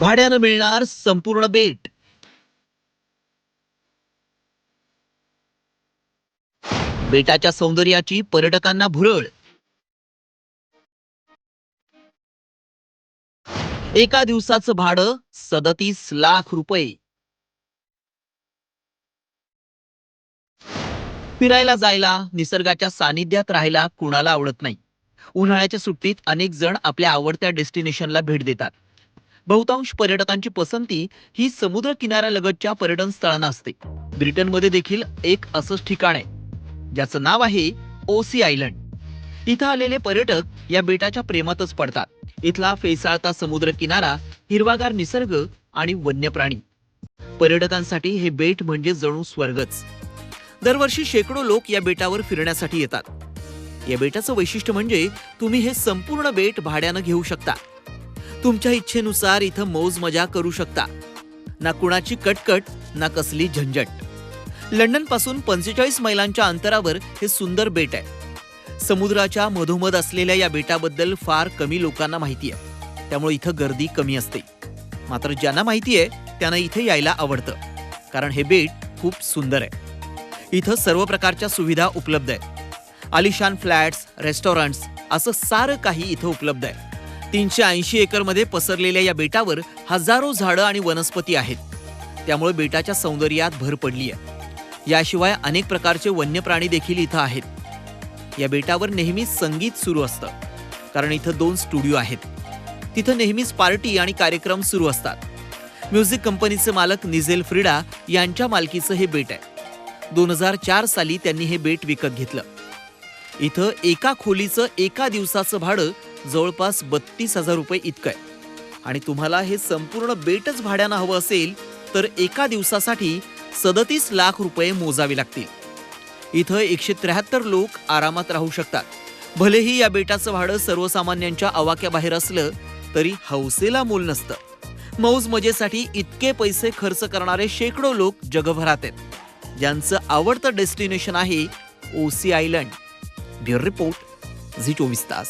भाड्यानं मिळणार संपूर्ण बेट. बेटाच्या सौंदर्याची पर्यटकांना भुरळ. एका दिवसाचं भाडं सदतीस लाख रुपये. फिरायला जायला निसर्गाच्या सानिध्यात राहायला कुणाला आवडत नाही. उन्हाळ्याच्या सुट्टीत अनेक जण आपल्या आवडत्या डेस्टिनेशनला भेट देतात. बहुतांश पर्यटकांची पसंती ही समुद्र किनाऱ्यालगतच्या पर्यटन स्थळांना असते. ब्रिटनमध्ये देखील एक असंच ठिकाण आहे ज्याचं नाव आहे ओसी आयलंड. इथं आलेले पर्यटक या बेटाच्या प्रेमातच पडतात. इथला फेसाळता समुद्र किनारा हिरवागार निसर्ग आणि वन्य प्राणी पर्यटकांसाठी हे बेट म्हणजे जणू स्वर्गच. दरवर्षी शेकडो लोक या बेटावर फिरण्यासाठी येतात. या बेटाचं वैशिष्ट्य म्हणजे तुम्ही हे संपूर्ण बेट भाड्यानं घेऊ शकता. तुमच्या इच्छेनुसार इथं मौज मजा करू शकता. ना कुणाची कटकट ना कसली झंझट. लंडनपासून पंचेचाळीस मैलांच्या अंतरावर हे सुंदर बेट आहे. समुद्राच्या मधोमध असलेल्या या बेटाबद्दल फार कमी लोकांना माहिती आहे त्यामुळे इथं गर्दी कमी असते. मात्र ज्यांना माहिती आहे त्यांना इथे यायला आवडतं. कारण हे बेट खूप सुंदर आहे. इथं सर्व प्रकारच्या सुविधा उपलब्ध आहेत. आलिशान फ्लॅट्स रेस्टॉरंट्स असं सारं काही इथं उपलब्ध आहे. तीनशे ऐंशी एकरमध्ये पसरलेल्या या बेटावर हजारो झाडं आणि वनस्पती आहेत. त्यामुळे बेटाच्या सौंदर्यात भर पडली आहे याशिवाय अनेक प्रकारचे वन्य प्राणी देखील इथं आहेत. या बेटावर नेहमीच संगीत सुरू असतं. कारण इथं दोन स्टुडिओ आहेत. तिथं नेहमीच पार्टी आणि कार्यक्रम सुरू असतात. म्युझिक कंपनीचे मालक निझेल फ्रिडा यांच्या मालकीचं हे बेट आहे. दोन हजार चार साली त्यांनी हे बेट विकत घेतलं. इथं एका खोलीचं एका दिवसाचं भाडं जवळपास बत्तीस हजार रुपये इतकं आहे. आणि तुम्हाला हे संपूर्ण बेटच भाड्यानं हवं असेल तर एका दिवसासाठी सदतीस लाख रुपये मोजावे लागतील. इथं एकशे त्र्याहत्तर लोक आरामात राहू शकतात. भलेही या बेटाचं भाडं सर्वसामान्यांच्या आवाक्याबाहेर असलं तरी हौसेला मोल नसतं. मौज मजेसाठी इतके पैसे खर्च करणारे शेकडो लोक जगभरात आहेत. ज्यांचं आवडतं डेस्टिनेशन आहे ओसी आयलंड. ब्युरो रिपोर्ट झी चोवीस तास.